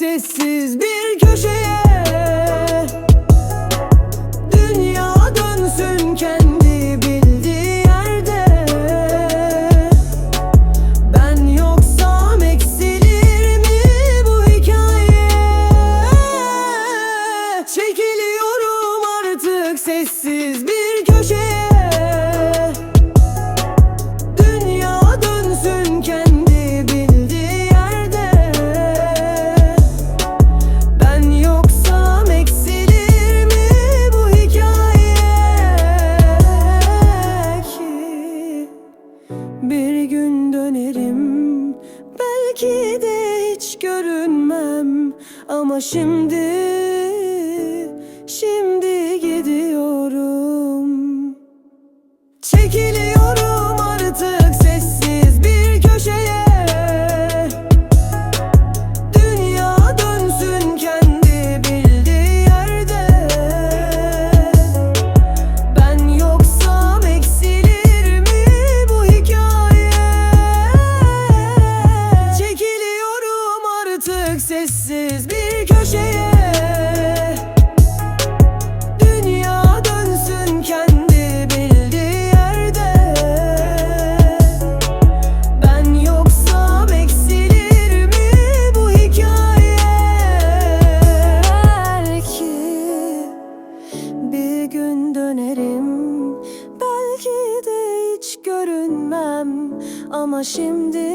sessiz bir köşeye. Dünya dönsün kendi bildiği yerde. Ben yoksam eksilir mi bu hikaye? Çekiliyorum artık sessiz dönerim. Belki de hiç görünmem. Ama şimdi, şimdi gidiyorum. Çekiliyorum sessiz bir köşeye. Dünya dönsün kendi bildiği yerde. Ben yoksam eksilir mi bu hikaye? Belki bir gün dönerim. Belki de hiç görünmem. Ama şimdi